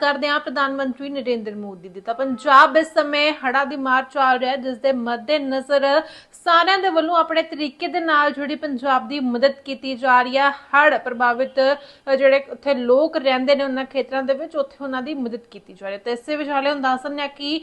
ਕਰਦੇ ਹਾਂ ਪ੍ਰਧਾਨ ਮੰਤਰੀ ਨਰਿੰਦਰ ਮੋਦੀ ਦੀ। ਤਾਂ ਪੰਜਾਬ ਇਸ ਸਮੇਂ ਹੜਾ ਦੀ ਮਾਰ ਚੱਲ ਰਿਹਾ ਜਿਸ ਦੇ ਮੱਦੇ ਨਜ਼ਰ ਸਾਰਿਆਂ ਦੇ ਵੱਲੋਂ ਆਪਣੇ ਤਰੀਕੇ ਦੇ ਨਾਲ ਜਿਹੜੀ ਪੰਜਾਬ ਦੀ ਮਦਦ ਕੀਤੀ ਜਾ ਰਹੀ ਹੈ ਹੜ ਪ੍ਰਭਾਵਿਤ ਜਿਹੜੇ ਉੱਥੇ ਲੋਕ ਰਹਿੰਦੇ ਨੇ ਉਹਨਾਂ ਖੇਤਰਾਂ ਦੇ ਵਿੱਚ, ਉੱਥੇ ਉਹਨਾਂ ਦੀ ਮਦਦ ਕੀਤੀ ਜਾ ਰਹੀ ਹੈ। ਤੇ ਇਸੇ ਵਿਚਾਲੇ ਹੁਣ ਦੱਸ ਦਿੰਦੇ ਹਾਂ ਕਿ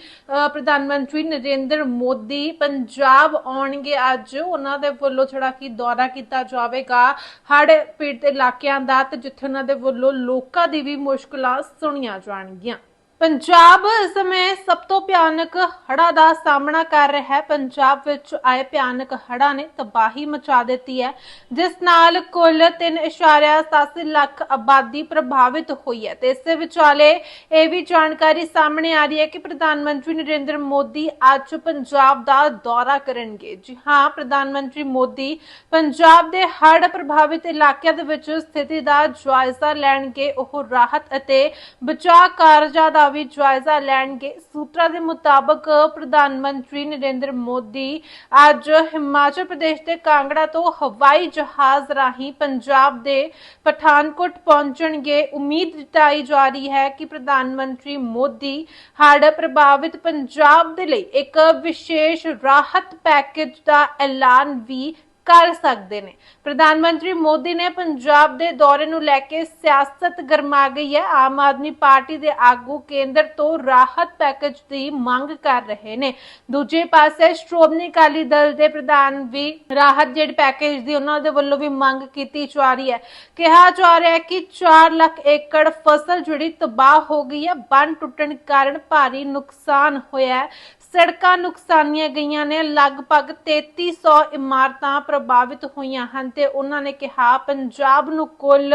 ਪ੍ਰਧਾਨ ਮੰਤਰੀ ਨਰਿੰਦਰ ਮੋਦੀ ਪੰਜਾਬ ਆਉਣਗੇ ਅੱਜ। ਉਹਨਾਂ ਦੇ ਵੱਲੋਂ ਜਿਹੜਾ ਕਿ ਦੌਰਾ ਕੀਤਾ ਜਾਵੇਗਾ ਹੜ ਪੀੜਤ ਇਲਾਕਿਆਂ ਦਾ, ਤੇ ਜਿੱਥੇ ਉਹਨਾਂ ਦੇ ਵੱਲੋਂ ਲੋਕਾਂ ਦੀ ਵੀ ਮੁਸ਼ਕਲਾਂ ਸੁਣੀਆਂ 装的 ਪੰਜਾਬ ਇਸ ਸਮੇਂ ਸਭ ਤੋਂ ਭਿਆਨਕ ਹੜਾ ਦਾ ਸਾਹਮਣਾ ਕਰ ਰਿਹਾ ਹੈ। ਪੰਜਾਬ ਵਿੱਚ ਆਏ ਭਿਆਨਕ ਹੜਾ ਨੇ ਤਬਾਹੀ ਮਚਾ ਦਿੱਤੀ ਹੈ, ਜਿਸ ਨਾਲ ਕੁੱਲ 3.87 ਲੱਖ ਆਬਾਦੀ ਪ੍ਰਭਾਵਿਤ ਹੋਈ ਹੈ। ਤੇ ਇਸੇ ਵਿਚਾਲੇ ਇਹ ਵੀ ਜਾਣਕਾਰੀ ਸਾਹਮਣੇ ਆ ਰਹੀ ਹੈ ਕਿ ਪ੍ਰਧਾਨ ਮੰਤਰੀ ਨਰਿੰਦਰ ਮੋਦੀ ਅੱਜ ਪੰਜਾਬ ਦਾ ਦੌਰਾ ਕਰਨਗੇ। ਜੀ ਹਾਂ, ਪ੍ਰਧਾਨ ਮੰਤਰੀ ਮੋਦੀ ਪੰਜਾਬ ਦੇ ਹੜ ਪ੍ਰਭਾਵਿਤ ਇਲਾਕਿਆਂ ਦੇ ਵਿੱਚ ਸਥਿਤੀ ਦਾ ਜਾਇਜ਼ਾ ਲੈਣਗੇ। ਉਹ ਰਾਹਤ ਅਤੇ ਬਚਾਅ ਕਾਰਜਾਂ ਦਾ ਵੀ ਜਾਇਜ਼ਾ ਲੈਣਗੇ। ਸੂਤਰਾਂ ਦੇ ਮੁਤਾਬਕ ਪ੍ਰਧਾਨ ਮੰਤਰੀ ਨਰਿੰਦਰ ਮੋਦੀ ਅੱਜ ਹਿਮਾਚਲ ਪ੍ਰਦੇਸ਼ ਦੇ ਕਾਂਗੜਾ ਤੋਂ ਹਵਾਈ ਜਹਾਜ਼ ਰਾਹੀਂ ਪੰਜਾਬ ਦੇ ਪਠਾਨਕੋਟ ਪਹੁੰਚਣਗੇ। ਉਮੀਦ ਜਤਾਈ ਜਾ ਰਹੀ ਹੈ ਕਿ ਪ੍ਰਧਾਨ ਮੰਤਰੀ ਮੋਦੀ ਹੜ੍ਹ ਪ੍ਰਭਾਵਿਤ ਪੰਜਾਬ ਦੇ ਲਈ ਇੱਕ ਵਿਸ਼ੇਸ਼ ਰਾਹਤ ਪੈਕੇਜ ਦਾ ਐਲਾਨ ਵੀ ਕਰ ਸਕਦੇ ਨੇ। ਪ੍ਰਧਾਨ ਮੰਤਰੀ ਮੋਦੀ ਨੇ ਪੰਜਾਬ ਦੇ ਦੌਰੇ ਨੂੰ ਲੈ ਕੇ ਸਿਆਸਤ ਗਰਮਾ ਗਈ ਹੈ। ਆਮ ਆਦਮੀ ਪਾਰਟੀ ਦੇ ਆਗੂ ਕੇਂਦਰ ਤੋਂ ਰਾਹਤ ਪੈਕੇਜ ਦੀ ਮੰਗ ਕਰ ਰਹੇ ਨੇ। ਦੂਜੇ ਪਾਸੇ ਸ਼੍ਰੋਮਣੀ ਅਕਾਲੀ ਦਲ ਦੇ ਪ੍ਰਧਾਨ ਵੀ ਰਾਹਤ ਜਿਹੜੇ ਪੈਕੇਜ ਦੀ ਉਹਨਾਂ ਦੇ ਵੱਲੋਂ ਵੀ ਮੰਗ ਕੀਤੀ ਜਾ ਰਹੀ ਹੈ। ਕਿਹਾ ਜਾ ਰਿਹਾ ਹੈ ਕਿ 4 ਲੱਖ ਏਕੜ ਫਸਲ ਜਿਹੜੀ ਤਬਾਹ ਹੋ ਗਈ ਹੈ। ਬੰਨ ਟੁੱਟਣ ਕਾਰਨ ਭਾਰੀ ਨੁਕਸਾਨ ਹੋਇਆ ਹੈ। ਸੜਕਾਂ ਨੁਕਸਾਨੀਆਂ ਗਈਆਂ ਨੇ। ਲਗਭਗ 3300 ਇਮਾਰਤਾਂ ਪ੍ਰਭਾਵਿਤ ਹੋਈਆਂ ਹਨ ਤੇ ਉਹਨਾਂ ਨੇ ਕਿਹਾ, ਪੰਜਾਬ ਨੂੰ ਕੁੱਲ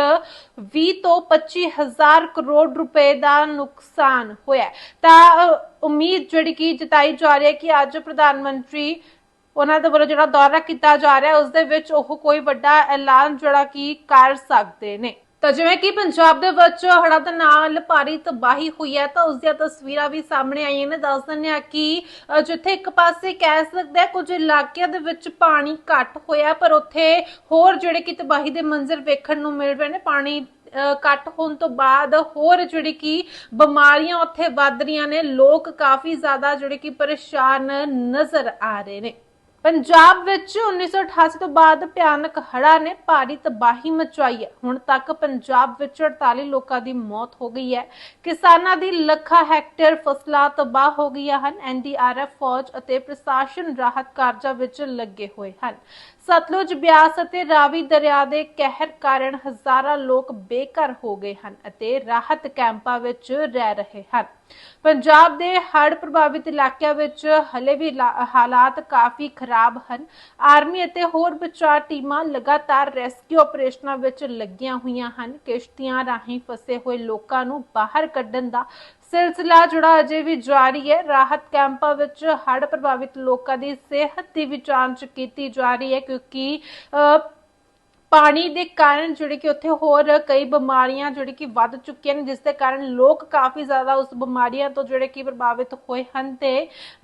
20 ਤੋਂ 25 ਹਜ਼ਾਰ ਕਰੋੜ ਰੁਪਏ ਦਾ ਨੁਕਸਾਨ ਹੋਇਆ ਤਾਂ ਉਮੀਦ ਜਿਹੜੀ ਕਿ ਜਤਾਈ ਜਾ ਰਹੀ ਹੈ ਕਿ ਅੱਜ ਪ੍ਰਧਾਨ ਮੰਤਰੀ ਉਹਨਾਂ ਦੇ ਵੱਲੋਂ ਜਿਹੜਾ ਦੌਰਾ ਕੀਤਾ ਜਾ ਰਿਹਾ ਹੈ ਉਸ ਦੇ ਵਿੱਚ ਉਹ ਕੋਈ ਵੱਡਾ ਐਲਾਨ ਜਿਹੜਾ ਕਿ ਕਰ ਸਕਦੇ ਨੇ। ਤਾਂ ਜਿਵੇਂ ਕਿ ਪੰਜਾਬ ਦੇ ਵਿੱਚ ਹੜ੍ਹਾਂ ਦੇ ਨਾਲ ਭਾਰੀ ਤਬਾਹੀ ਹੋਈ ਹੈ ਤਾਂ ਉਸ ਦੀਆਂ ਤਸਵੀਰਾਂ ਵੀ ਸਾਹਮਣੇ ਆਈਆਂ ਨੇ। ਦੱਸ ਦਿੰਦੇ ਆ ਕਿ ਅ, ਜਿੱਥੇ ਇੱਕ ਪਾਸੇ ਕਹਿ ਸਕਦੇ ਆ ਕੁਝ ਇਲਾਕਿਆਂ ਦੇ ਵਿੱਚ ਪਾਣੀ ਘੱਟ ਹੋਇਆ ਪਰ ਉੱਥੇ ਹੋਰ ਜਿਹੜੇ ਕਿ ਤਬਾਹੀ ਦੇ ਮੰਜ਼ਰ ਵੇਖਣ ਨੂੰ ਮਿਲ ਰਹੇ ਨੇ। ਪਾਣੀ ਅ, ਘੱਟ ਹੋਣ ਤੋਂ ਬਾਅਦ ਹੋਰ ਜਿਹੜੀ ਕਿ ਬਿਮਾਰੀਆਂ ਉੱਥੇ ਵੱਧ ਰਹੀਆਂ ਨੇ। ਲੋਕ ਕਾਫੀ ਜ਼ਿਆਦਾ ਜਿਹੜੇ ਕਿ ਪਰੇਸ਼ਾਨ ਨਜ਼ਰ ਆ ਰਹੇ ਨੇ। ਪੰਜਾਬ ਵਿੱਚ 1988 ਤੋਂ ਬਾਅਦ ਭਿਆਨਕ ਹੜ੍ਹਾਂ ਨੇ ਭਾਰੀ ਤਬਾਹੀ ਮਚਾਈ ਹੈ। ਹੁਣ ਤੱਕ ਪੰਜਾਬ ਵਿੱਚ 48 ਲੋਕਾਂ ਦੀ ਮੌਤ ਹੋ ਗਈ ਹੈ। ਕਿਸਾਨਾਂ ਦੀ ਲੱਖਾਂ ਹੈਕਟੇਅਰ ਫਸਲਾਂ ਤਬਾਹ ਹੋ ਗਈਆਂ ਹਨ। ਐਨਡੀਆਰਐਫ ਫੌਜ ਅਤੇ ਪ੍ਰਸ਼ਾਸਨ ਰਾਹਤ ਕਾਰਜਾਂ ਵਿੱਚ ਲੱਗੇ ਹੋਏ ਹਨ। ਸਤਲੁਜ ਬਿਆਸ ਅਤੇ ਰਾਵੀ ਦਰਿਆ ਦੇ ਕਹਿਰ ਕਾਰਨ ਹਜ਼ਾਰਾਂ ਲੋਕ ਬੇਘਰ ਹੋ ਗਏ ਹਨ ਅਤੇ ਰਾਹਤ ਕੈਂਪਾਂ ਵਿੱਚ ਰਹਿ ਰਹੇ ਹਨ। ਪੰਜਾਬ ਦੇ ਹੜ੍ਹ ਪ੍ਰਭਾਵਿਤ ਇਲਾਕਿਆਂ ਵਿੱਚ ਹਲੇ ਵੀ ਹਾਲਾਤ ਕਾਫੀ ਖਰਾਬ ਹਨ। ਆਰਮੀ ਅਤੇ ਹੋਰ ਬਚਾਅ ਟੀਮਾਂ ਲਗਾਤਾਰ ਰੈਸਕਿਊ ਆਪਰੇਸ਼ਨਾਂ ਵਿੱਚ ਲੱਗੀਆਂ ਹੋਈਆਂ ਹਨ। ਕਿਸ਼ਤੀਆਂ ਰਾਹੀਂ ਫਸੇ ਹੋਏ ਲੋਕਾਂ ਨੂੰ ਬਾਹਰ ਕੱਢਣ ਦਾ ਸਿਲਸਿਲਾ ਜਿਹੜਾ ਅਜੇ ਵੀ ਜਾਰੀ ਹੈ। ਰਾਹਤ ਕੈਂਪਾਂ ਵਿੱਚ ਹੜ੍ਹ ਪ੍ਰਭਾਵਿਤ ਲੋਕਾਂ ਦੀ ਸਿਹਤ ਦੀ ਵੀ ਜਾਂਚ ਕੀਤੀ ਜਾ ਰਹੀ ਹੈ ਕਿਉਂਕਿ ਪਾਣੀ ਦੇ ਕਾਰਨ ਜਿਹੜੇ ਕਿ ਉੱਥੇ ਹੋਰ ਕਈ ਬਿਮਾਰੀਆਂ ਜਿਹੜੇ ਕਿ ਵੱਧ ਚੁੱਕੀਆਂ ਨੇ, ਜਿਸ ਦੇ ਕਾਰਨ ਲੋਕ ਕਾਫੀ ਜ਼ਿਆਦਾ ਉਸ ਬਿਮਾਰੀਆਂ ਤੋਂ ਜਿਹੜੇ ਕਿ ਪ੍ਰਭਾਵਿਤ ਹੋਏ ਹਨ ਤੇ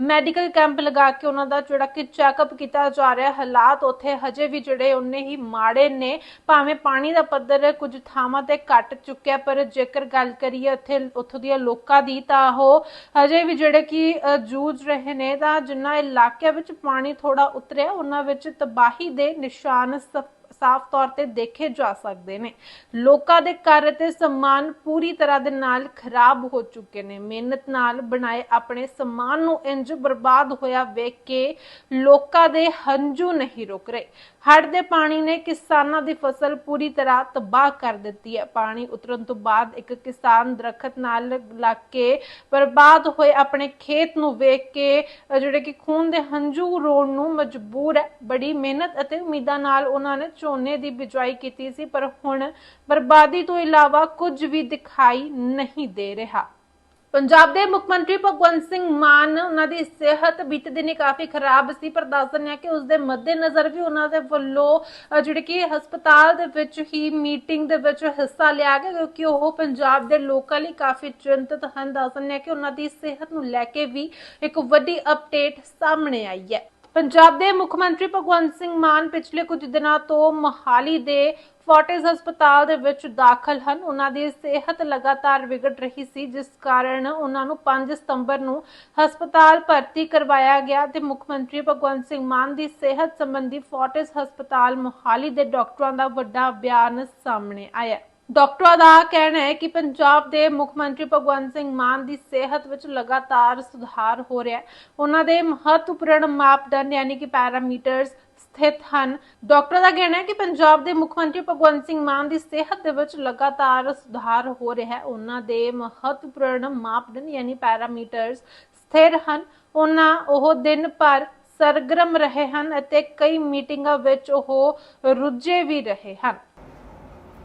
ਮੈਡੀਕਲ ਕੈਂਪ ਲਗਾ ਕੇ ਉਹਨਾਂ ਦਾ ਜਿਹੜਾ ਕਿ ਚੈੱਕਅਪ ਕੀਤਾ ਜਾ ਰਿਹਾ। ਹਾਲਾਤ ਉੱਥੇ ਹਜੇ ਵੀ ਜਿਹੜੇ ਉਨੇ ਹੀ ਮਾੜੇ ਨੇ। ਭਾਵੇਂ ਪਾਣੀ ਦਾ ਪੱਧਰ ਕੁਝ ਥਾਵਾਂ ਤੇ ਘਟ ਚੁੱਕਿਆ, ਪਰ ਜੇਕਰ ਗੱਲ ਕਰੀਏ ਉੱਥੇ, ਉੱਥੋਂ ਦੀਆਂ ਲੋਕਾਂ ਦੀ ਤਾਂ ਉਹ ਹਜੇ ਵੀ ਜਿਹੜੇ ਕਿ ਜੂਝ ਰਹੇ ਨੇ। ਤਾਂ ਜਿੰਨਾ ਇਲਾਕਿਆਂ ਵਿੱਚ ਪਾਣੀ ਥੋੜਾ ਉਤਰਿਆ, ਉਹਨਾਂ ਵਿੱਚ ਤਬਾਹੀ ਦੇ ਨਿਸ਼ਾਨ ਸ- ਸਾਫ਼ ਤੌਰ ਤੇ ਦੇਖੇ ਜਾ ਸਕਦੇ ਨੇ। ਲੋਕਾਂ ਦੇ ਘਰ ਤੇ ਸਮਾਨ ਪੂਰੀ ਤਰ੍ਹਾਂ ਦੇ ਨਾਲ ਖਰਾਬ ਹੋ ਚੁੱਕੇ ਨੇ। ਮਿਹਨਤ ਨਾਲ ਬਣਾਏ ਆਪਣੇ ਸਮਾਨ ਨੂੰ ਇੰਜ ਬਰਬਾਦ ਹੋਇਆ ਵੇਖ ਕੇ ਲੋਕਾਂ ਦੇ ਹੰਝੂ ਨਹੀਂ ਰੁਕ ਰਹੇ। ਹੜ੍ਹ ਦੇ ਪਾਣੀ ਨੇ ਕਿਸਾਨਾਂ ਦੀ ਫਸਲ ਪੂਰੀ ਤਰ੍ਹਾਂ ਤਬਾਹ ਕਰ ਦਿੱਤੀ ਹੈ। ਪਾਣੀ ਉਤਰਨ ਤੋਂ ਬਾਅਦ ਇੱਕ ਕਿਸਾਨ ਦਰਖਤ ਨਾਲ ਲੱਗ ਕੇ ਬਰਬਾਦ ਹੋਏ ਆਪਣੇ ਖੇਤ ਨੂੰ ਵੇਖ ਕੇ ਜਿਹੜੇ ਕਿ ਖੂਨ ਦੇ ਹੰਝੂ ਰੋਣ ਨੂੰ ਮਜਬੂਰ ਹੈ। ਬੜੀ ਮਿਹਨਤ ਅਤੇ ਉਮੀਦਾਂ ਨਾਲ ਉਹਨਾਂ ਨੇ ਝੋਨੇ ਦੀ ਬਿਜਾਈ ਕੀਤੀ ਸੀ ਪਰ ਹੁਣ ਬਰਬਾਦੀ ਤੋਂ ਇਲਾਵਾ ਕੁਝ ਵੀ ਦਿਖਾਈ ਨਹੀਂ ਦੇ ਰਿਹਾ। ਪੰਜਾਬ ਦੇ ਮੁੱਖ ਮੰਤਰੀ ਭਗਵੰਤ ਸਿੰਘ ਮਾਨ ਉਹਨਾਂ ਦੀ ਸਿਹਤ ਬੀਤੇ ਦਿਨੀ ਕਾਫੀ ਖਰਾਬ ਸੀ ਪਰ ਦੱਸ ਦਿੰਦੇ ਆ ਕਿ ਉਸ ਦੇ ਮੱਦੇਨਜ਼ਰ ਵੀ ਉਹਨਾਂ ਦੇ ਵੱਲੋਂ ਅ, ਜਿਹੜੇ ਕਿ ਹਸਪਤਾਲ ਦੇ ਵਿੱਚ ਹੀ ਮੀਟਿੰਗ ਦੇ ਵਿੱਚ ਹਿੱਸਾ ਲਿਆ ਗਿਆ ਕਿਉਂਕਿ ਉਹ ਪੰਜਾਬ ਦੇ ਲੋਕਾਂ ਲਈ ਕਾਫੀ ਚਿੰਤਤ ਹਨ। ਦੱਸ ਦਿੰਦੇ ਆ ਕਿ ਉਹਨਾਂ ਦੀ ਸਿਹਤ ਨੂੰ ਲੈ ਕੇ ਵੀ ਇੱਕ ਵੱਡੀ ਅਪਡੇਟ ਸਾਹਮਣੇ ਆਈ ਹੈ। ਪੰਜਾਬ ਦੇ ਮੁੱਖ ਮੰਤਰੀ ਭਗਵੰਤ ਸਿੰਘ ਮਾਨ ਪਿਛਲੇ ਕੁਝ ਦਿਨਾਂ ਤੋਂ ਮੋਹਾਲੀ ਦੇ ਫੋਰਟਿਸ ਹਸਪਤਾਲ ਦੇ ਵਿੱਚ ਦਾਖਲ ਹਨ। ਉਹਨਾਂ ਦੀ ਸਿਹਤ ਲਗਾਤਾਰ ਵਿਗੜ ਰਹੀ ਸੀ, ਜਿਸ ਕਾਰਨ ਉਹਨਾਂ ਨੂੰ 5 ਸਤੰਬਰ ਨੂੰ ਹਸਪਤਾਲ ਭਰਤੀ ਕਰਵਾਇਆ ਗਿਆ ਤੇ ਮੁੱਖ ਮੰਤਰੀ ਭਗਵੰਤ ਸਿੰਘ ਮਾਨ ਦੀ ਸਿਹਤ ਸੰਬੰਧੀ ਫੋਰਟਿਸ ਹਸਪਤਾਲ ਮੋਹਾਲੀ ਦੇ ਡਾਕਟਰਾਂ ਦਾ ਵੱਡਾ ਬਿਆਨ ਸਾਹਮਣੇ ਆਇਆ। ਡਾਕਟਰਾਂ ਦਾ ਕਹਿਣਾ ਹੈ ਕਿ ਪੰਜਾਬ ਦੇ ਮੁੱਖ ਮੰਤਰੀ ਭਗਵੰਤ ਸਿੰਘ ਮਾਨ ਦੀ ਸਿਹਤ ਵਿੱਚ ਲਗਾਤਾਰ ਸੁਧਾਰ ਹੋ ਰਿਹਾ ਹੈ। ਉਹਨਾਂ ਦੇ ਮਹੱਤਵਪੂਰਨ ਮਾਪਦੰਡ ਯਾਨੀ ਕਿ ਪੈਰਾਮੀਟਰਸ ਸਥਿਤ ਹਨ। ਡਾਕਟਰ ਦਾ ਕਹਿਣਾ ਹੈ ਕਿ ਪੰਜਾਬ ਦੇ ਮੁੱਖ ਮੰਤਰੀ ਭਗਵੰਤ ਸਿੰਘ ਮਾਨ ਦੀ ਸਿਹਤ ਦੇ ਵਿੱਚ ਲਗਾਤਾਰ ਸੁਧਾਰ ਹੋ ਰਿਹਾ ਹੈ। ਉਹਨਾਂ ਦੇ ਮਹੱਤਵਪੂਰਨ ਮਾਪਦੰਡ ਯਾਨੀ ਪੈਰਾਮੀਟਰਸ ਸਥਿਰ ਹਨ। ਉਹਨਾਂ ਉਹ ਦਿਨ ਭਰ ਸਰਗਰਮ ਰਹੇ ਹਨ ਅਤੇ ਕਈ ਮੀਟਿੰਗਾਂ ਵਿੱਚ ਉਹ ਰੁੱਝੇ ਵੀ ਰਹੇ ਹਨ।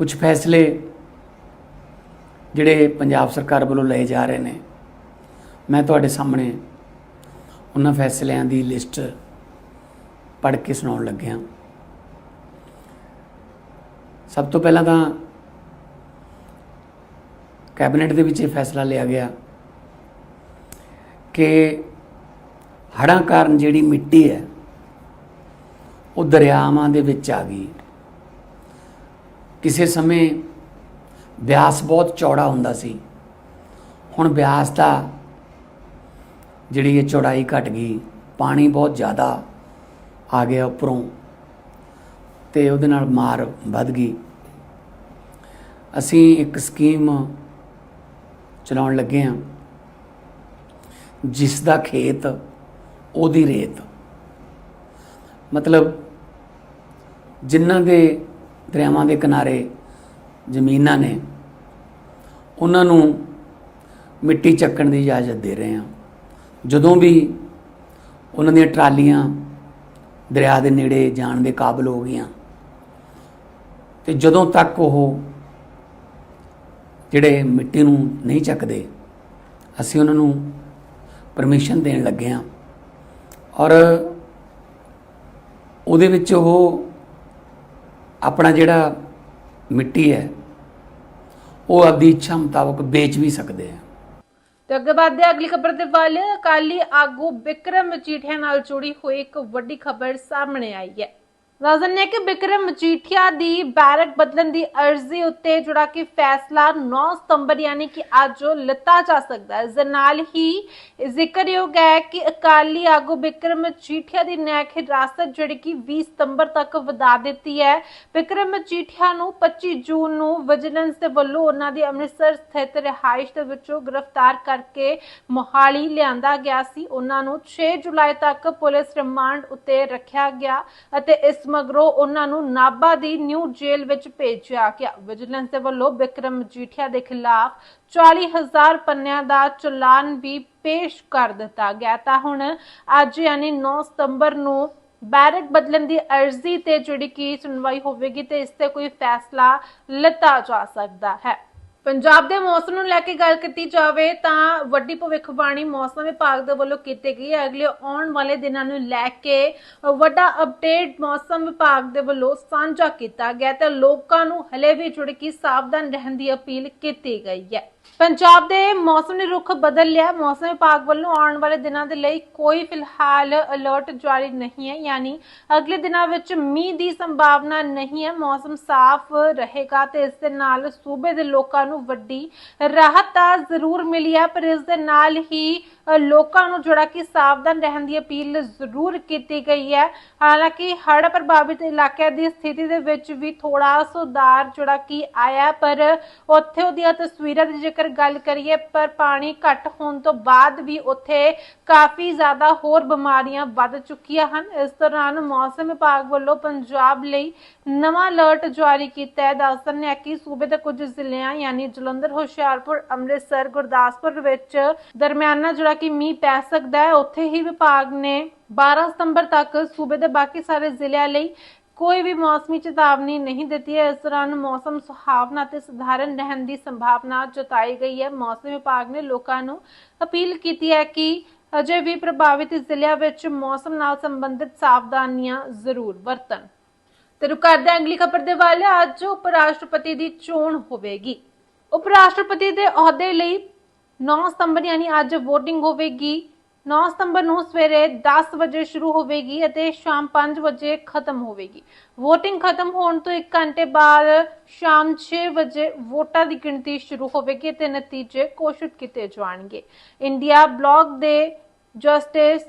ਕੁਝ ਫੈਸਲੇ ਜਿਹੜੇ ਪੰਜਾਬ ਸਰਕਾਰ ਵੱਲੋਂ ਲਏ ਜਾ ਰਹੇ ਨੇ, ਮੈਂ ਤੁਹਾਡੇ ਸਾਹਮਣੇ ਉਹਨਾਂ ਫੈਸਲਿਆਂ ਦੀ ਲਿਸਟ ਪੜ੍ਹ ਕੇ ਸੁਣਾਉਣ ਲੱਗਿਆ। ਸਭ ਤੋਂ ਪਹਿਲਾਂ ਤਾਂ ਕੈਬਨਿਟ ਦੇ ਵਿੱਚ ਇਹ ਫੈਸਲਾ ਲਿਆ ਗਿਆ ਕਿ ਹੜ੍ਹਾਂ ਕਾਰਨ ਜਿਹੜੀ ਮਿੱਟੀ ਹੈ, ਉਹ ਦਰਿਆਵਾਂ ਦੇ ਵਿੱਚ ਆ ਗਈ। ਕਿਸੇ ਸਮੇਂ ਬਿਆਸ ਬਹੁਤ ਚੌੜਾ ਹੁੰਦਾ ਸੀ। ਹੁਣ ਬਿਆਸ ਦਾ ਜਿਹੜੀ ਇਹ ਚੌੜਾਈ ਘਟ ਗਈ, ਪਾਣੀ ਬਹੁਤ ਜ਼ਿਆਦਾ ਆ ਗਿਆ ਉੱਪਰੋਂ ਤੇ ਉਹਦੇ ਨਾਲ ਮਾਰ ਵੱਧ ਗਈ। ਅਸੀਂ ਇੱਕ ਸਕੀਮ ਚਲਾਉਣ ਲੱਗੇ ਹਾਂ, ਜਿਸ ਦਾ ਖੇਤ ਉਹਦੀ ਰੇਤ। ਮਤਲਬ ਜਿਨ੍ਹਾਂ ਦੇ ਦਰਿਆਵਾਂ ਦੇ ਕਿਨਾਰੇ ਜ਼ਮੀਨਾਂ ਨੇ, ਉਹਨਾਂ ਨੂੰ ਮਿੱਟੀ ਚੱਕਣ ਦੀ ਇਜਾਜ਼ਤ ਦੇ ਰਹੇ ਹਾਂ। ਜਦੋਂ ਵੀ ਉਹਨਾਂ ਦੀਆਂ ਟਰਾਲੀਆਂ ਦਰਿਆ ਦੇ ਨੇੜੇ ਜਾਣ ਦੇ ਕਾਬਿਲ ਹੋ ਗਈਆਂ, ਤੇ ਜਦੋਂ ਤੱਕ ਉਹ ਜਿਹੜੇ ਮਿੱਟੀ ਨੂੰ ਨਹੀਂ ਚੱਕਦੇ, ਅਸੀਂ ਉਹਨਾਂ ਨੂੰ ਪਰਮਿਸ਼ਨ ਦੇਣ ਲੱਗੇ ਹਾਂ। ਔਰ ਉਹਦੇ ਵਿੱਚ ਉਹ ਆਪਣਾ ਜਿਹੜਾ ਮਿੱਟੀ ਹੈ, ਉਹ ਆਪਦੀ ਇੱਛਾ ਮੁਤਾਬਕ ਵੇਚ ਵੀ ਸਕਦੇ ਆ। ਤੇ ਅੱਗੇ ਵੱਧਦੇ ਹਾਂ, ਅਗਲੀ ਖਬਰ ਦੇ ਵੱਲ। ਅਕਾਲੀ ਆਗੂ ਬਿਕਰਮ ਮਜੀਠੀਆ ਨਾਲ ਜੁੜੀ ਹੋਈ ਇੱਕ ਵੱਡੀ ਖਬਰ ਸਾਹਮਣੇ ਆਈ ਹੈ। ਰਾਜਨ ਨੇ ਕਿ ਬਿਕਰਮ ਮਜੀਠੀਆ ਦੀ ਬੈਰਕ ਬਦਲਣ ਦੀ ਅਰਜ਼ੀ ਉੱਤੇ ਜਿਹੜਾ ਕਿ ਫੈਸਲਾ 9 ਸਤੰਬਰ ਯਾਨੀ ਕਿ ਅੱਜ ਲਿੱਤਾ ਜਾ ਸਕਦਾ ਹੈ। ਇਸ ਦੇ ਨਾਲ ਹੀ ਜ਼ਿਕਰਯੋਗ ਹੈ ਕਿ ਅਕਾਲੀ ਆਗੂ ਬਿਕਰਮ ਮਜੀਠੀਆ ਦੀ ਨਿਆਇਕ ਹਿਰਾਸਤ ਜਿਹੜੀ ਕਿ 20 ਸਤੰਬਰ ਤੱਕ ਵਧਾ ਦਿੱਤੀ ਹੈ। ਬਿਕਰਮ ਮਜੀਠੀਆ ਨੂੰ 25 ਜੂਨ ਨੂੰ ਵਿਜੀਲੈਂਸ ਦੇ ਵੱਲੋਂ ਉਹਨਾਂ ਦੀ ਅੰਮ੍ਰਿਤਸਰ ਸਥਿਤ ਰਿਹਾਇਸ਼ ਦੇ ਵਿੱਚੋਂ ਗ੍ਰਿਫਤਾਰ ਕਰਕੇ ਮੋਹਾਲੀ ਲਿਆਂਦਾ ਗਿਆ ਸੀ। ਉਹਨਾਂ ਨੂੰ 6 ਜੁਲਾਈ ਤੱਕ ਪੁਲਿਸ ਰਿਮਾਂਡ ਉੱਤੇ ਰੱਖਿਆ ਗਿਆ ਅਤੇ ਇਸ ਮਗਰੋਂ ਉਹਨਾਂ ਨੂੰ ਨਾਭਾ ਦੀ ਨਿਊ ਜੇਲ੍ਹ ਵਿੱਚ ਭੇਜਿਆ ਗਿਆ। ਵਿਜੀਲੈਂਸ ਦੇ ਵੱਲੋਂ ਬਿਕਰਮ ਮਜੀਠੀਆ ਦੇ ਖਿਲਾਫ 40000 ਪੰਨਿਆਂ ਦਾ ਚਲਾਨ ਵੀ ਪੇਸ਼ ਕਰ ਦਿੱਤਾ ਗਿਆ। ਤਾਂ ਹੁਣ ਅੱਜ ਯਾਨੀ 9 ਸਤੰਬਰ ਨੂੰ ਬੈਰਕ ਬਦਲਣ ਦੀ ਅਰਜ਼ੀ ਤੇ ਜਿਹੜੀ ਕੀ ਸੁਣਵਾਈ ਹੋਵੇਗੀ ਤੇ ਇਸ ਤੇ ਕੋਈ ਫੈਸਲਾ ਲਿੱਤਾ ਜਾ ਸਕਦਾ ਹੈ। ਪੰਜਾਬ ਦੇ ਮੌਸਮ ਨੂੰ ਲੈ ਕੇ ਗੱਲ ਕੀਤੀ ਜਾਵੇ ਤਾਂ ਵੱਡੀ ਭਵਿੱਖਬਾਣੀ ਮੌਸਮ ਵਿਭਾਗ ਦੇ ਵੱਲੋਂ ਕੀਤੀ ਗਈ ਹੈ। ਅਗਲੇ ਆਉਣ ਵਾਲੇ ਦਿਨਾਂ ਨੂੰ ਲੈ ਕੇ ਵੱਡਾ ਅਪਡੇਟ ਮੌਸਮ ਵਿਭਾਗ ਦੇ ਵੱਲੋਂ ਸਾਂਝਾ ਕੀਤਾ ਗਿਆ ਤੇ ਲੋਕਾਂ ਨੂੰ ਹਲੇ ਵੀ ਜੁੜ ਕੇ ਸਾਵਧਾਨ ਰਹਿਣ ਦੀ ਅਪੀਲ ਕੀਤੀ ਗਈ ਹੈ। ਪੰਜਾਬ ਦੇ ਮੌਸਮ ਨੇ ਰੁਖ ਬਦਲ ਲਿਆ। ਮੌਸਮ ਵਿਭਾਗ ਵੱਲੋਂ ਆਉਣ ਵਾਲੇ ਦਿਨਾਂ ਦੇ ਲਈ ਕੋਈ ਫਿਲਹਾਲ ਅਲਰਟ ਜਾਰੀ ਨਹੀਂ ਹੈ। ਯਾਨੀ ਅਗਲੇ ਦਿਨਾਂ ਵਿੱਚ ਮੀਂਹ ਦੀ ਸੰਭਾਵਨਾ ਨਹੀਂ ਹੈ। ਮੌਸਮ ਸਾਫ਼ ਰਹੇਗਾ ਤੇ ਇਸ ਦੇ ਨਾਲ ਸੂਬੇ ਦੇ ਲੋਕਾਂ ਨੂੰ ਵੱਡੀ ਰਾਹਤ ਤਾਂ ਜ਼ਰੂਰ ਮਿਲੀ ਹੈ, ਪਰ ਇਸ ਦੇ ਨਾਲ ਹੀ ਲੋਕਾਂ ਨੂੰ ਜਿਹੜਾ ਕਿ ਸਾਵਧਾਨ ਰਹਿਣ ਦੀ ਅਪੀਲ ਜ਼ਰੂਰ ਕੀਤੀ ਗਈ ਹੈ। ਹਾਲਾਂਕਿ ਹੜ੍ਹ ਪ੍ਰਭਾਵਿਤ ਇਲਾਕਿਆਂ ਦੀ ਸਥਿਤੀ ਦੇ ਵਿੱਚ ਵੀ ਥੋੜਾ ਸੁਧਾਰ ਜਿਹੜਾ ਕਿ ਆਇਆ, ਪਰ ਉੱਥੇ ਉਹਦੀਆਂ ਤਸਵੀਰਾਂ ਦੀ ਜੇਕਰ ਗੱਲ ਕਰੀਏ, ਪਰ ਪਾਣੀ ਘੱਟ ਹੋਣ ਤੋਂ ਬਾਅਦ ਵੀ ਉੱਥੇ ਕਾਫੀ ਜ਼ਿਆਦਾ ਹੋਰ ਬਿਮਾਰੀਆਂ ਵੱਧ ਚੁੱਕੀਆਂ ਹਨ। ਇਸ ਦੌਰਾਨ ਮੌਸਮ ਵਿਭਾਗ ਵੱਲੋਂ ਪੰਜਾਬ ਲਈ ਨਵਾਂ ਅਲਰਟ ਜਾਰੀ ਕੀਤਾ ਹੈ। ਦੱਸ ਦਿੰਦੇ ਹਾਂ ਕਿ ਸੂਬੇ ਦੇ ਕੁਝ ਜ਼ਿਲ੍ਹਿਆਂ, ਯਾਨੀ ਜਲੰਧਰ, ਹੁਸ਼ਿਆਰਪੁਰ, ਅੰਮ੍ਰਿਤਸਰ, ਗੁਰਦਾਸਪੁਰ ਵਿੱਚ ਦਰਮਿਆਨਾ ਜਿਹੜਾ ਕਿ ਮੀਂਹ ਪੈ ਸਕਦਾ ਹੈ, ਉੱਥੇ ਹੀ ਵਿਭਾਗ ਨੇ 12 ਸਤੰਬਰ ਤੱਕ ਸੂਬੇ ਦੇ ਬਾਕੀ ਸਾਰੇ ਜ਼ਿਲ੍ਹਿਆਂ ਲਈ ਕੋਈ ਵੀ ਮੌਸਮੀ ਚੇਤਾਵਨੀ ਨਹੀਂ ਦਿੱਤੀ ਹੈ, ਇਸ ਦੌਰਾਨ ਮੌਸਮ ਸੁਹਾਵਣਾ ਤੇ ਸਧਾਰਨ ਰਹਿਣ ਦੀ ਸੰਭਾਵਨਾ ਜਤਾਈ ਗਈ ਹੈ। ਮੌਸਮ ਵਿਭਾਗ ਨੇ ਲੋਕਾਂ ਨੂੰ ਅਪੀਲ ਕੀਤੀ ਹੈ ਕਿ ਅਜੇ ਵੀ ਪ੍ਰਭਾਵਿਤ ਜ਼ਿਲ੍ਹਿਆਂ ਵਿੱਚ ਮੌਸਮ ਨਾਲ ਸੰਬੰਧਿਤ ਸਾਵਧਾਨੀਆਂ ਜ਼ਰੂਰ ਵਰਤਣ। ਤੇ ਰੁਕ ਅਗਲੀ ਖਬਰ ਦੇ ਵੱਲ। ਅੱਜ ਉਪ ਰਾਸ਼ਟਰਪਤੀ ਦੀ ਚੋਣ ਹੋਵੇਗੀ। ਉਪ ਰਾਸ਼ਟਰਪਤੀ ਦੇ ਅਹੁਦੇ ਲਈ 9 ਸਤੰਬਰ ਯਾਨੀ ਅੱਜ VOTING ਹੋਵੇਗੀ। 9 ਸਤੰਬਰ ਨੂੰ ਸਵੇਰੇ 10 ਵਜੇ ਸ਼ੁਰੂ ਹੋਵੇਗੀ ਅਤੇ ਸ਼ਾਮ 5 ਵਜੇ ਖਤਮ ਹੋਵੇਗੀ। VOTING ਖਤਮ ਹੋਣ ਤੋਂ 1 ਘੰਟੇ ਬਾਅਦ ਸ਼ਾਮ 6 ਵਜੇ ਵੋਟਾਂ ਦੀ ਗਿਣਤੀ ਸ਼ੁਰੂ ਹੋਵੇਗੀ ਤੇ ਨਤੀਜੇ ਘੋਸ਼ਿਤ ਕੀਤੇ ਜਾਣਗੇ। ਇੰਡੀਆ ਬਲਾਕ ਦੇ ਜਸਟਿਸ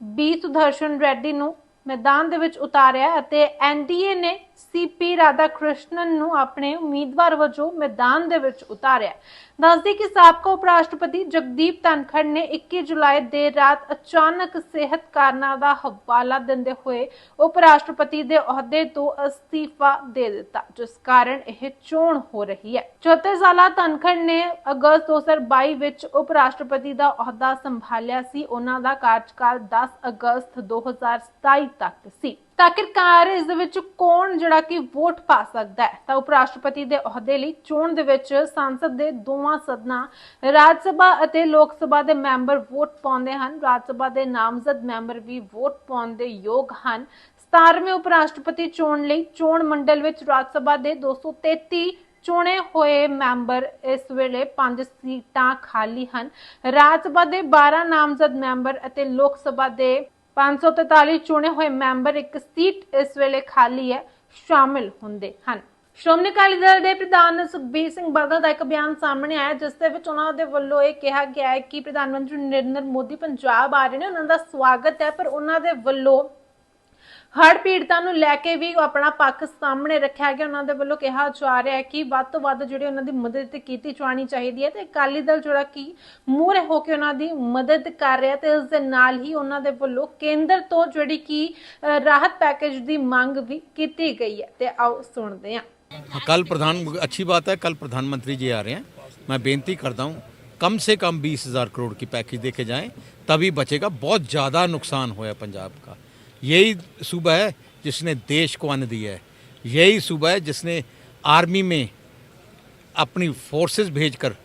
ਬੀ ਸੁਦਰਸ਼ਨ ਰੈਡੀ ਨੂੰ ਮੈਦਾਨ ਦੇ ਵਿੱਚ ਉਤਾਰਿਆ ਹੈ ਅਤੇ ਐਨਡੀਏ ਨੇ ਸੀਪੀ ਰਾਧਾ ਕ੍ਰਿਸ਼ਨਨ ਨੂੰ ਆਪਣੇ ਉਮੀਦਵਾਰ ਵਜੋਂ ਮੈਦਾਨ ਦੇ ਵਿੱਚ ਉਤਾਰਿਆ। ਦੱਸਦੀ ਕਿ ਸਾਬਕਾ ਉਪ ਰਾਸ਼ਟਰਪਤੀ ਜਗਦੀਪ ਧਨਖੜ ਨੇ 21 ਜੁਲਾਈ ਦੇ ਰਾਤ ਅਚਾਨਕ ਸਿਹਤ ਕਾਰਨਾਂ ਦਾ ਹਵਾਲਾ ਦਿੰਦੇ ਹੋਏ ਉਪ ਰਾਸ਼ਟਰਪਤੀ ਦੇ ਅਹੁਦੇ ਤੋਂ ਅਸਤੀਫਾ ਦੇ ਦਿੱਤਾ, ਜਿਸ ਕਾਰਨ ਇਹ ਚੋਣ ਹੋ ਰਹੀ ਹੈ। 34 ਸਾਲਾ ਧਨਖੜ ਨੇ ਅਗਸਤ 2022 ਵਿੱਚ ਉਪ ਰਾਸ਼ਟਰਪਤੀ ਦਾ ਅਹੁਦਾ ਸੰਭਾਲਿਆ ਸੀ। ਉਹਨਾਂ ਦਾ ਕਾਰਜਕਾਲ 10 ਅਗਸਤ 2027 ਤੱਕ ਸੀ। ਤਾਂ ਆਖਿਰਕਾਰ ਇਸ ਦੇ ਵਿੱਚ ਕੌਣ ਜਿਹੜਾ ਕਿ ਵੋਟ ਪਾ ਸਕਦਾ ਹੈ? ਤਾਂ ਉਪ ਰਾਸ਼ਟਰਪਤੀ ਦੇ ਅਹੁਦੇ ਲਈ ਚੋਣ ਦੇ ਵਿੱਚ ਸੰਸਦ ਦੇ ਦੋਵਾਂ ਸਦਨਾਂ, ਰਾਜ ਸਭਾ ਅਤੇ ਲੋਕ ਸਭਾ ਦੇ ਮੈਂਬਰ ਵੋਟ ਪਾਉਂਦੇ ਹਨ। ਰਾਜ ਸਭਾ ਦੇ ਨਾਮਜ਼ਦ ਮੈਂਬਰ ਵੀ ਵੋਟ ਪਾਉਣ ਦੇ ਯੋਗ ਹਨ। 17ਵੇਂ ਉਪ ਰਾਸ਼ਟਰਪਤੀ ਚੋਣ ਲਈ ਚੋਣ ਮੰਡਲ ਵਿੱਚ ਰਾਜ ਸਭਾ ਦੇ 233 ਚੁਣੇ ਹੋਏ ਮੈਂਬਰ ਇਸ ਵੇਲੇ 5 ਸੀਟਾਂ ਖਾਲੀ ਹਨ। ਰਾਜ ਸਭਾ ਦੇ 12 ਨਾਮਜ਼ਦ ਮੈਂਬਰ ਅਤੇ ਲੋਕ ਸਭਾ ਦੇ 543 ਚੁਣੇ ਹੋਏ ਮੈਂਬਰ ਇੱਕ ਸੀਟ ਇਸ ਵੇਲੇ ਖਾਲੀ ਹੈ, ਸ਼ਾਮਿਲ ਹੁੰਦੇ ਹਨ। ਸ਼੍ਰੋਮਣੀ ਅਕਾਲੀ ਦਲ ਦੇ ਪ੍ਰਧਾਨ ਸੁਖਬੀਰ ਸਿੰਘ ਬਾਦਲ ਦਾ ਇੱਕ ਬਿਆਨ ਸਾਹਮਣੇ ਆਇਆ, ਜਿਸ ਦੇ ਵਿੱਚ ਉਹਨਾਂ ਦੇ ਵੱਲੋਂ ਇਹ ਕਿਹਾ ਗਿਆ ਹੈ ਕਿ ਪ੍ਰਧਾਨ ਮੰਤਰੀ ਨਰਿੰਦਰ ਮੋਦੀ ਪੰਜਾਬ ਆ ਰਹੇ ਨੇ, ਉਹਨਾਂ ਦਾ ਸਵਾਗਤ ਹੈ, ਪਰ ਉਹਨਾਂ ਦੇ ਵੱਲੋਂ ਹੜ੍ਹ ਪੀੜਤਾਂ ਨੂੰ ਲੈ ਕੇ ਵੀ ਆਪਣਾ ਪੱਖ ਸਾਹਮਣੇ ਰੱਖਿਆ ਗਿਆ ਉਹਨਾਂ ਦੇ ਵੱਲੋਂ ਕਿਹਾ ਜਾ ਰਿਹਾ ਹੈ ਕਿ ਵੱਧ ਤੋਂ ਵੱਧ ਜਿਹੜੀ ਉਹਨਾਂ ਦੀ ਮਦਦ ਕੀਤੀ ਜਾਣੀ ਚਾਹੀਦੀ ਹੈ ਤੇ ਅਕਾਲੀ ਦਲ ਜਿਹੜਾ ਕਿ ਮੂਹਰੇ ਹੋ ਕੇ ਉਹਨਾਂ ਦੀ ਮਦਦ ਕਰ ਰਿਹਾ ਤੇ ਇਸ ਦੇ ਨਾਲ ਹੀ ਉਹਨਾਂ ਦੇ ਵੱਲੋਂ ਕੇਂਦਰ ਤੋਂ ਜਿਹੜੀ ਕਿ ਅ, ਰਾਹਤ ਪੈਕੇਜ ਦੀ ਮੰਗ ਵੀ ਕੀਤੀ ਗਈ ਹੈ ਤੇ ਆਓ ਸੁਣਦੇ ਹਾਂ हाँ, कल प्रधान अच्छी बात है कल प्रधानमंत्री जी आ रहे हैं मैं बेनती करता हूँ कम से कम बीस हज़ार करोड़ की पैकेज देके जाएं तभी बचेगा बहुत ज़्यादा नुकसान हुआ है पंजाब का यही सूबा है जिसने देश को अन्न दिया है। यही सूबा है जिसने आर्मी में अपनी फोर्सेस भेजकर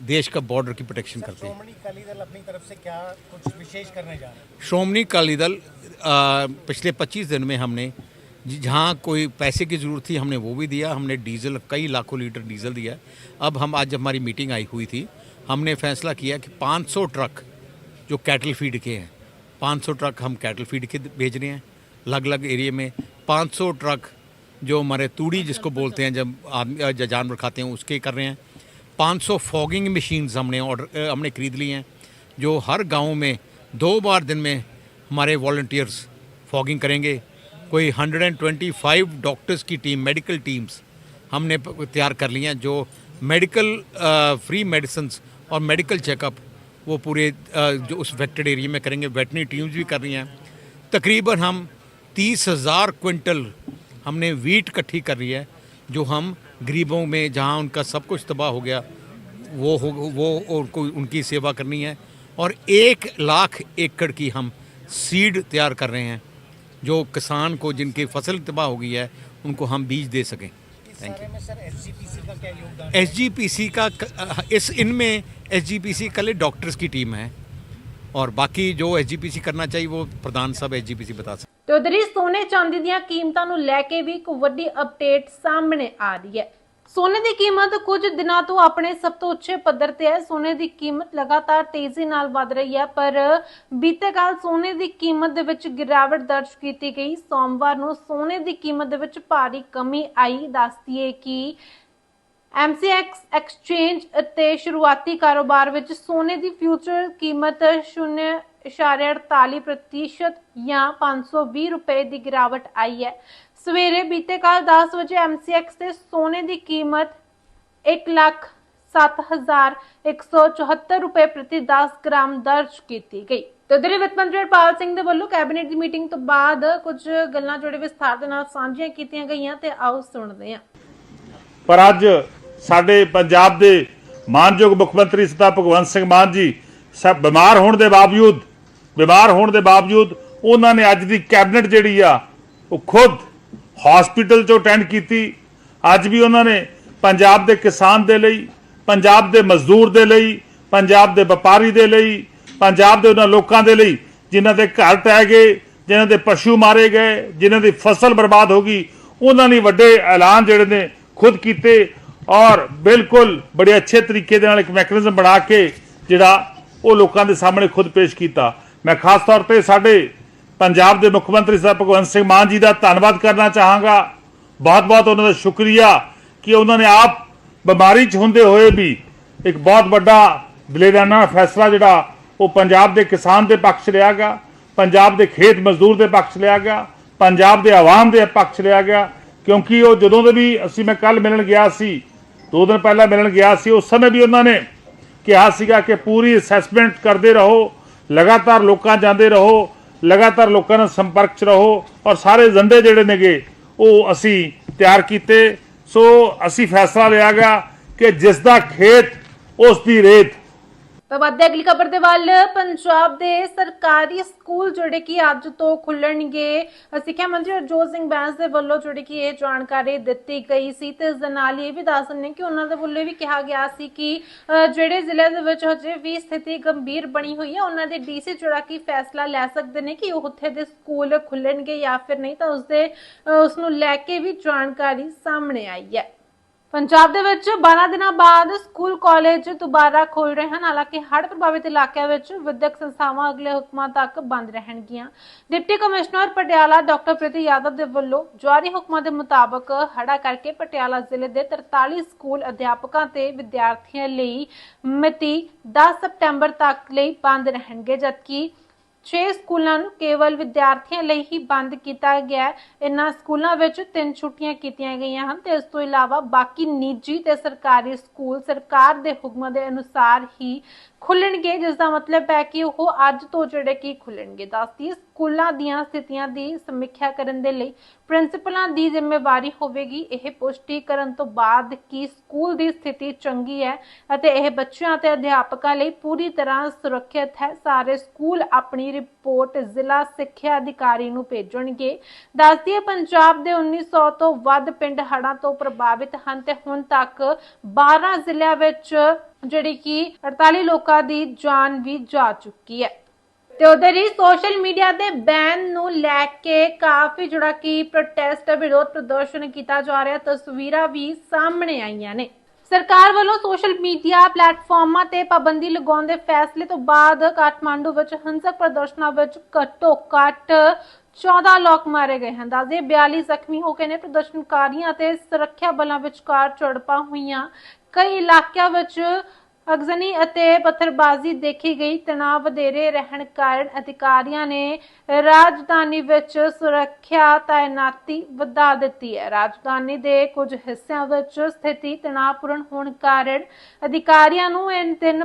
देश का बॉर्डर की प्रोटेक्शन करते हैं। श्रोमणी अकाली दल अपनी तरफ़ से क्या कुछ विशेष करने जा रहे हैं? श्रोमणी अकाली दल आ, पिछले 25 दिन में हमने जहाँ कोई पैसे की ज़रूरत थी हमने वो भी दिया हमने डीजल कई लाखों लीटर डीजल दिया। अब हम आज जब हमारी मीटिंग आई हुई थी हमने फैसला किया कि 500 ट्रक जो कैटल फ़ीड के हैं 500 ट्रक हम कैटल फ़ीड के भेज रहे हैं। अलग अलग एरिए में 500 ट्रक जो हमारे तूड़ी जिसको बोलते हैं, जब आदमी जानवर खाते हैं, उसके कर रहे हैं। 500 फॉगिंग मशीन्स हमने ऑर्डर हमने खरीद ली हैं, जो हर गाँव में दो बार दिन में हमारे वॉल्टियर्स फॉगिंग करेंगे। कोई 125 डॉक्टर्स की टीम मेडिकल टीम्स हमने तैयार कर ली हैं, जो मेडिकल फ्री मेडिसन्स और मेडिकल चेकअप वो पूरे जो उस वेक्टेड एरिया में करेंगे वेटनी टीम्स भी कर रही हैं। तकरीबन हम तीस हज़ार क्विंटल हमने वीट इकट्ठी कर रही है जो हम गरीबों में जहाँ उनका सब कुछ तबाह हो गया वो हो वो और उनको उनकी सेवा करनी है। और एक लाख एकड़ की हम सीड तैयार कर रहे हैं जो किसान को जिनकी फ़सल तबाह हो गई है उनको हम बीज दे सकें। Thank you S G P S का इस इनमें एस कल डॉक्टर्स की टीम है और बाकी जो एस करना चाहिए वो प्रधान साहब एस बता सकते ਤੇ ਉਧਰ ਹੀ ਸੋਨੇ ਚਾਂਦੀ ਦੀਆਂ ਕੀਮਤਾਂ ਨੂੰ ਲੈ ਕੇ ਵੀ ਇੱਕ ਵੱਡੀ ਅਪਡੇਟ ਸਾਹਮਣੇ ਆ ਰਹੀ ਹੈ ਸੋਨੇ ਦੀ ਕੀਮਤ ਕੁਝ ਦਿਨਾਂ ਤੋਂ ਆਪਣੇ ਸਭ ਤੋਂ ਉੱਚੇ ਪੱਧਰ ਤੇ ਹੈ ਸੋਨੇ ਦੀ ਕੀਮਤ ਲਗਾਤਾਰ ਤੇਜ਼ੀ ਨਾਲ ਵਧ ਰਹੀ ਹੈ ਪਰ ਬੀਤੇ ਕੱਲ ਸੋਨੇ ਦੀ ਕੀਮਤ ਦੇ ਵਿੱਚ ਗਿਰਾਵਟ ਦਰਜ ਕੀਤੀ ਗਈ ਸੋਮਵਾਰ ਨੂੰ ਸੋਨੇ ਦੀ ਕੀਮਤ ਦੇ ਵਿੱਚ ਭਾਰੀ ਕਮੀ ਆਈ ਦੱਸਦੀ ਹੈ ਕਿ MCX ਐਕਸਚੇਂਜ ਅਤੇ ਸ਼ੁਰੂਆਤੀ ਕਾਰੋਬਾਰ ਵਿੱਚ ਸੋਨੇ ਦੀ ਫਿਊਚਰ ਕੀਮਤ 0.48% ਜਾਂ 520 ਰੁਪਏ ਦੀ ਗਿਰਾਵਟ ਆਈ ਹੈ। ਸਵੇਰੇ ਬੀਤੇ ਕੱਲ 10 ਵਜੇ MCX ਤੇ ਸੋਨੇ ਦੀ ਕੀਮਤ 1 ਲੱਖ 7174 ਰੁਪਏ ਪ੍ਰਤੀ 10 ਗ੍ਰਾਮ ਦਰਜ ਕੀਤੀ ਗਈ। ਤੇ ਵਿੱਤ ਮੰਤਰੀ ਹਰਪਾਲ ਸਿੰਘ ਦੇ ਵੱਲੋਂ ਕੈਬਨਿਟ ਦੀ ਮੀਟਿੰਗ ਤੋਂ ਬਾਅਦ ਕੁਝ ਗੱਲਾਂ ਜਿਹੜੇ ਵਿਸਥਾਰ ਦੇ ਨਾਲ ਸਾਂਝੀਆਂ ਕੀਤੀਆਂ ਗਈਆਂ ਤੇ ਆਓ ਸੁਣਦੇ ਹਾਂ। ਪਰ ਅੱਜ ਸਾਡੇ ਪੰਜਾਬ ਦੇ ਮਾਨਯੋਗ ਮੁੱਖ ਮੰਤਰੀ ਸਰਦਾਰ ਭਗਵੰਤ ਸਿੰਘ ਮਾਨ ਜੀ ਸਭ ਬਿਮਾਰ ਹੋਣ ਦੇ ਬਾਵਜੂਦ, ਬਿਮਾਰ ਹੋਣ ਦੇ ਬਾਵਜੂਦ ਉਹਨਾਂ ਨੇ ਅੱਜ ਦੀ ਕੈਬਨਿਟ ਜਿਹੜੀ ਆ, ਉਹ ਖੁਦ ਹਸਪੀਟਲ 'ਚੋਂ ਅਟੈਂਡ ਕੀਤੀ। ਅੱਜ ਵੀ ਉਹਨਾਂ ਨੇ ਪੰਜਾਬ ਦੇ ਕਿਸਾਨ ਦੇ ਲਈ, ਪੰਜਾਬ ਦੇ ਮਜ਼ਦੂਰ ਦੇ ਲਈ, ਪੰਜਾਬ ਦੇ ਵਪਾਰੀ ਦੇ ਲਈ, ਪੰਜਾਬ ਦੇ ਉਹਨਾਂ ਲੋਕਾਂ ਦੇ ਲਈ ਜਿਨ੍ਹਾਂ ਦੇ ਘਰ ਟਹਿ ਗਏ, ਜਿਨ੍ਹਾਂ ਦੇ ਪਸ਼ੂ ਮਾਰੇ ਗਏ, ਜਿਨ੍ਹਾਂ ਦੀ ਫਸਲ ਬਰਬਾਦ ਹੋ ਗਈ, ਉਹਨਾਂ ਨੇ ਵੱਡੇ ਐਲਾਨ ਜਿਹੜੇ ਨੇ ਖੁਦ ਕੀਤੇ। ਔਰ ਬਿਲਕੁਲ ਬੜੇ ਅੱਛੇ ਤਰੀਕੇ ਦੇ ਨਾਲ ਇੱਕ ਮੈਕੈਨਿਜ਼ਮ ਬਣਾ ਕੇ ਜਿਹੜਾ ਉਹ ਲੋਕਾਂ ਦੇ ਸਾਹਮਣੇ ਖੁਦ ਪੇਸ਼ ਕੀਤਾ। ਮੈਂ ਖਾਸ ਤੌਰ ਤੇ ਸਾਡੇ ਪੰਜਾਬ ਦੇ ਮੁੱਖ ਮੰਤਰੀ ਸਾਹਿਬ ਭਗਵੰਤ ਸਿੰਘ ਮਾਨ ਜੀ ਦਾ ਧੰਨਵਾਦ ਕਰਨਾ ਚਾਹਾਂਗਾ। ਬਹੁਤ ਬਹੁਤ ਉਹਨਾਂ ਦਾ ਸ਼ੁਕਰੀਆ ਕਿ ਉਹਨਾਂ ਨੇ ਆਪ ਬਿਮਾਰੀ 'ਚ ਹੁੰਦੇ ਹੋਏ ਵੀ ਇੱਕ ਬਹੁਤ ਵੱਡਾ ਦਲੇਰਾਨਾ ਫੈਸਲਾ ਜਿਹੜਾ ਉਹ ਪੰਜਾਬ ਦੇ ਕਿਸਾਨ ਦੇ ਪੱਖ 'ਚ ਲਿਆ ਗਿਆ, ਪੰਜਾਬ ਦੇ ਖੇਤ ਮਜ਼ਦੂਰ ਦੇ ਪੱਖ 'ਚ ਲਿਆ ਗਿਆ, ਪੰਜਾਬ ਦੇ ਆਵਾਮ ਦੇ ਪੱਖ 'ਚ ਲਿਆ ਗਿਆ। ਕਿਉਂਕਿ ਉਹ ਜਦੋਂ ਦੇ ਵੀ ਅਸੀਂ ਮੈਂ ਕੱਲ ਮਿਲਣ ਗਿਆ ਸੀ ਦੋ ਦਿਨ ਪਹਿਲਾਂ ਮਿਲਣ ਗਿਆ ਸੀ, ਉਸ ਸਮੇਂ ਵੀ ਉਹਨਾਂ ਨੇ ਕਿਹਾ ਸੀਗਾ ਕਿ ਪੂਰੀ ਅਸੈਸਮੈਂਟ ਕਰਦੇ ਰਹੋ, ਲਗਾਤਾਰ ਲੋਕਾਂ ਜਾਂਦੇ ਰਹੋ, ਲਗਾਤਾਰ ਲੋਕਾਂ ਨਾਲ ਸੰਪਰਕ 'ਚ ਰਹੋ ਔਰ ਸਾਰੇ ਏਜੰਡੇ ਜਿਹੜੇ ਨੇਗੇ ਉਹ ਅਸੀਂ ਤਿਆਰ ਕੀਤੇ। ਸੋ ਅਸੀਂ ਫੈਸਲਾ ਲਿਆ ਗਿਆ ਕਿ ਜਿਸ ਦਾ ਖੇਤ, ਉਸ ਦੀ ਰੇਤ ਤਾਂ ਵੱਧਦੇ ਅਗਲੀ ਖਬਰ ਦੇ ਵੱਲ ਪੰਜਾਬ ਦੇ ਸਰਕਾਰੀ ਸਕੂਲ ਜਿਹੜੇ ਕਿ ਅੱਜ ਤੋਂ ਖੁੱਲਣਗੇ। ਸਿੱਖਿਆ ਮੰਤਰੀ ਹਰਜੋਤ ਸਿੰਘ ਬੈਂਸ ਦੇ ਵੱਲੋਂ ਜਿਹੜੀ ਕਿ ਇਹ ਜਾਣਕਾਰੀ ਦਿੱਤੀ ਗਈ ਸੀ ਤੇ ਇਸ ਦੇ ਨਾਲ ਇਹ ਵੀ ਦੱਸ ਦਿੰਦੇ ਕਿ ਉਹਨਾਂ ਦੇ ਵੱਲੋਂ ਵੀ ਕਿਹਾ ਗਿਆ ਸੀ ਕਿ ਅ, ਜਿਹੜੇ ਜ਼ਿਲ੍ਹੇ ਦੇ ਵਿੱਚ ਹਜੇ ਵੀ ਸਥਿਤੀ ਗੰਭੀਰ ਬਣੀ ਹੋਈ ਹੈ ਉਹਨਾਂ ਦੇ ਡੀਸੀ ਜਿਹੜਾ ਕਿ ਫੈਸਲਾ ਲੈ ਸਕਦੇ ਨੇ ਕਿ ਉਹ ਉੱਥੇ ਦੇ ਸਕੂਲ ਖੁੱਲਣਗੇ ਜਾਂ ਫਿਰ ਨਹੀਂ ਤਾਂ ਉਸਦੇ ਅ, ਉਸ ਨੂੰ ਲੈ ਕੇ ਵੀ ਜਾਣਕਾਰੀ ਸਾਹਮਣੇ ਆਈ ਹੈ। ਪੰਜਾਬ ਦੇ ਵਿੱਚ 12 ਦਿਨਾਂ ਬਾਅਦ ਸਕੂਲ, ਕਾਲਜ ਦੁਬਾਰਾ ਖੁੱਲ ਰਹੇ ਹਨ। ਹਾਲਾਂਕਿ ਹੜ੍ਹ ਪ੍ਰਭਾਵਿਤ ਇਲਾਕਿਆਂ ਵਿੱਚ ਵਿਦਿਅਕ ਸੰਸਥਾਵਾਂ ਅਗਲੇ ਹੁਕਮਾਂ ਤੱਕ ਬੰਦ ਰਹਿਣਗੀਆਂ। Deputy commissioner Patiala doctor Preeti Yadav ਦੇ ਵੱਲੋਂ ਜਾਰੀ ਹੁਕਮਾਂ ਦੇ ਮੁਤਾਬਕ ਹੜਾ ਕਰਕੇ ਪਟਿਆਲਾ ਜ਼ਿਲ੍ਹੇ ਦੇ 43 ਸਕੂਲ ਅਧਿਆਪਕਾਂ ਤੇ ਵਿਦਿਆਰਥੀਆਂ ਲਈ ਮਿਤੀ 10 ਸਤੰਬਰ ਤੱਕ ਲਈ ਬੰਦ ਰਹਿਣਗੇ, ਜਦਕਿ 6 ਸਕੂਲਾਂ ਨੂੰ ਕੇਵਲ ਵਿਦਿਆਰਥੀਆਂ ਲਈ ਹੀ ਬੰਦ ਕੀਤਾ ਗਿਆ ਹੈ। ਇਨ੍ਹਾਂ ਸਕੂਲਾਂ ਵਿੱਚ ਤਿੰਨ ਛੁੱਟੀਆਂ ਕੀਤੀਆਂ ਗਈਆਂ ਹਨ ਤੇ ਇਸ ਤੋਂ ਇਲਾਵਾ ਬਾਕੀ ਨਿੱਜੀ ਤੇ ਸਰਕਾਰੀ ਸਕੂਲ ਸਰਕਾਰ ਦੇ ਹੁਕਮਾਂ ਦੇ ਅਨੁਸਾਰ ਹੀ ਖੁੱਲਣਗੇ ਜਿਸ ਦਾ ਮਤਲਬ ਹੈ ਕਿ ਉਹ ਅੱਜ ਤੋਂ ਜਿਹੜੇ ਕੀ ਖੁੱਲਣਗੇ। ਦੱਸਦੀ ਸਕੂਲਾਂ ਦੀਆਂ ਸਥਿਤੀਆਂ ਦੀ ਸਮੀਖਿਆ ਕਰਨ ਦੇ ਲਈ ਪ੍ਰਿੰਸੀਪਲਾਂ ਦੀ ਜ਼ਿੰਮੇਵਾਰੀ ਹੋਵੇਗੀ। ਇਹ ਪੁਸ਼ਟੀ ਕਰਨ ਤੋਂ ਬਾਅਦ ਕਿ ਸਕੂਲ ਦੀ ਸਥਿਤੀ ਚੰਗੀ ਹੈ ਅਤੇ ਇਹ ਬੱਚਿਆਂ ਅਤੇ ਅਧਿਆਪਕਾਂ ਲਈ ਪੂਰੀ ਤਰ੍ਹਾਂ ਸੁਰੱਖਿਅਤ ਹੈ। ਸਾਰੇ ਸਕੂਲ ਆਪਣੀ ਰਿਪੋਰਟ ਜ਼ਿਲ੍ਹਾ ਸਿੱਖਿਆ ਅਧਿਕਾਰੀ ਨੂੰ ਭੇਜਣਗੇ। ਦੱਸਦੀ ਹੈ ਪੰਜਾਬ ਦੇ 1900 ਤੋਂ ਵੱਧ ਪਿੰਡ ਹੜ੍ਹਾਂ ਤੋਂ ਪ੍ਰਭਾਵਿਤ ਹਨ ਤੇ ਹੁਣ ਤੱਕ 12 ਜ਼ਿਲ੍ਹਿਆਂ ਵਿੱਚ ਜਿਹੜੀ ਕਿ 48 ਲੋਕਾਂ ਦੀ ਜਾਨ ਵੀ ਜਾ ਚੁੱਕੀ ਹੈ। ਤੇ ਉਧਰ ਹੀ ਸੋਸ਼ਲ ਮੀਡੀਆ ਤੇ ਬੈਨ ਨੂੰ ਲੈ ਕੇ ਕਾਫੀ ਜਿਹੜਾ ਕਿ ਪ੍ਰੋਟੈਸਟ ਵਿਰੋਧ ਪ੍ਰਦਰਸ਼ਨ ਕੀਤਾ ਜਾ ਰਿਹਾ, ਤਸਵੀਰਾਂ ਵੀ ਸਾਹਮਣੇ ਆਈਆਂ ਨੇ। ਸਰਕਾਰ ਵੱਲੋਂ ਸੋਸ਼ਲ ਮੀਡੀਆ ਪਲੇਟਫਾਰਮਾਂ ਤੇ ਪਾਬੰਦੀ ਲਗਾਉਣ ਦੇ ਫੈਸਲੇ ਤੋਂ ਬਾਅਦ ਕਾਠਮਾਂਡੂ ਵਿੱਚ ਹਿੰਸਕ ਪ੍ਰਦਰਸ਼ਨਾਂ ਵਿੱਚ ਘੱਟੋ ਘੱਟ 14 ਲੋਕ ਮਾਰੇ ਗਏ ਹਨ। ਦੱਸਦੇ 42 ਜ਼ਖਮੀ ਹੋ ਗਏ ਨੇ। ਪ੍ਰਦਰਸ਼ਨਕਾਰੀਆਂ ਅਤੇ ਸੁਰੱਖਿਆ ਬਲਾਂ ਵਿਚਕਾਰ ਝੜਪਾਂ ਹੋਈਆਂ। ਕਈ ਇਲਾਕਿਆਂ ਵਿੱਚ ਅਗਜ਼ਨੀ ਅਤੇ ਪੱਥਰਬਾਜ਼ੀ ਦੇਖੀ ਗਈ। ਤਣਾਅ ਵਧੇਰੇ ਰਹਿਣ ਕਾਰਨ ਅਧਿਕਾਰੀਆਂ ਨੇ ਰਾਜਧਾਨੀ ਵਿੱਚ ਸੁਰੱਖਿਆ ਤਾਇਨਾਤੀ ਵਧਾ ਦਿੱਤੀ ਹੈ। ਰਾਜਧਾਨੀ ਦੇ ਕੁਝ ਹਿੱਸਿਆਂ ਵਿੱਚ ਸਥਿਤੀ ਤਣਾਅਪੂਰਨ ਹੋਣ ਕਾਰਨ ਅਧਿਕਾਰੀਆਂ ਨੂੰ ਇਹ ਦਿਨ